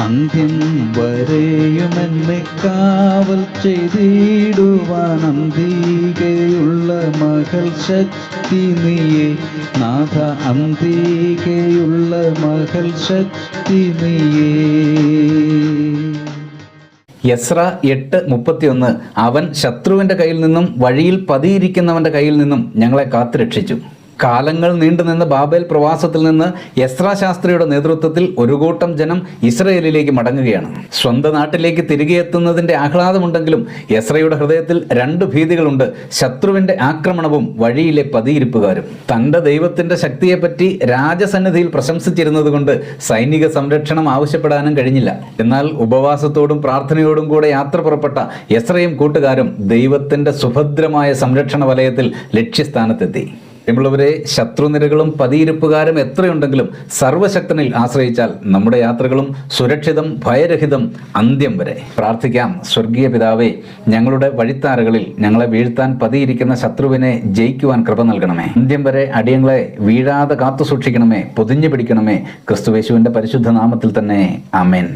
അന്ത്യം വരെയും എന്നെ കാവൽ ചെയ്തിടുവാൻ അന്തികയുള്ള മകൾ ശക്തി നീയെ. നാഥ അന്തികയുള്ള മകൾ ശക്തി നീയേ. യസ്ര എട്ട് മുപ്പത്തിയൊന്ന്. അവൻ ശത്രുവിന്റെ കയ്യിൽ നിന്നും വഴിയിൽ പതിയിരിക്കുന്നവന്റെ കയ്യിൽ നിന്നും ഞങ്ങളെ കാത്തുരക്ഷിച്ചു. കാലങ്ങൾ നീണ്ടുനിന്ന ബാബേൽ പ്രവാസത്തിൽ നിന്ന് യസ്രാ ശാസ്ത്രിയുടെ നേതൃത്വത്തിൽ ഒരു കൂട്ടം ജനം ഇസ്രയേലിലേക്ക് മടങ്ങുകയാണ്. സ്വന്തം നാട്ടിലേക്ക് തിരികെ എത്തുന്നതിന്റെ ആഹ്ലാദമുണ്ടെങ്കിലും യസ്രയുടെ ഹൃദയത്തിൽ രണ്ട് ഭീതികളുണ്ട്. ശത്രുവിന്റെ ആക്രമണവും വഴിയിലെ പതിയിരിപ്പുകാരും. തന്റെ ദൈവത്തിന്റെ ശക്തിയെപ്പറ്റി രാജസന്നിധിയിൽ പ്രശംസിച്ചിരുന്നത് കൊണ്ട് സൈനിക സംരക്ഷണം ആവശ്യപ്പെടാനും കഴിഞ്ഞില്ല. എന്നാൽ ഉപവാസത്തോടും പ്രാർത്ഥനയോടും കൂടെ യാത്ര പുറപ്പെട്ട യസ്രയും കൂട്ടുകാരും ദൈവത്തിന്റെ സുഭദ്രമായ സംരക്ഷണ വലയത്തിൽ ലക്ഷ്യസ്ഥാനത്തെത്തി. പ്രിയമുള്ളവരെ ശത്രുനിരകളും പതിയിരുപ്പുകാരും എത്രയുണ്ടെങ്കിലും സർവശക്തനിൽ ആശ്രയിച്ചാൽ നമ്മുടെ യാത്രകളും സുരക്ഷിതം ഭയരഹിതം അന്ത്യം വരെ. പ്രാർത്ഥിക്കാം സ്വർഗീയ പിതാവെ ഞങ്ങളുടെ വഴിത്താരകളിൽ ഞങ്ങളെ വീഴ്ത്താൻ പതിയിരിക്കുന്ന ശത്രുവിനെ ജയിക്കുവാൻ കൃപ നൽകണമേ. അന്ത്യം വരെ അടിയങ്ങളെ വീഴാതെ കാത്തു സൂക്ഷിക്കണമേ പൊതിഞ്ഞു പിടിക്കണമേ. ക്രിസ്തുവേശുവിന്റെ പരിശുദ്ധ നാമത്തിൽ തന്നെ. അമേൻ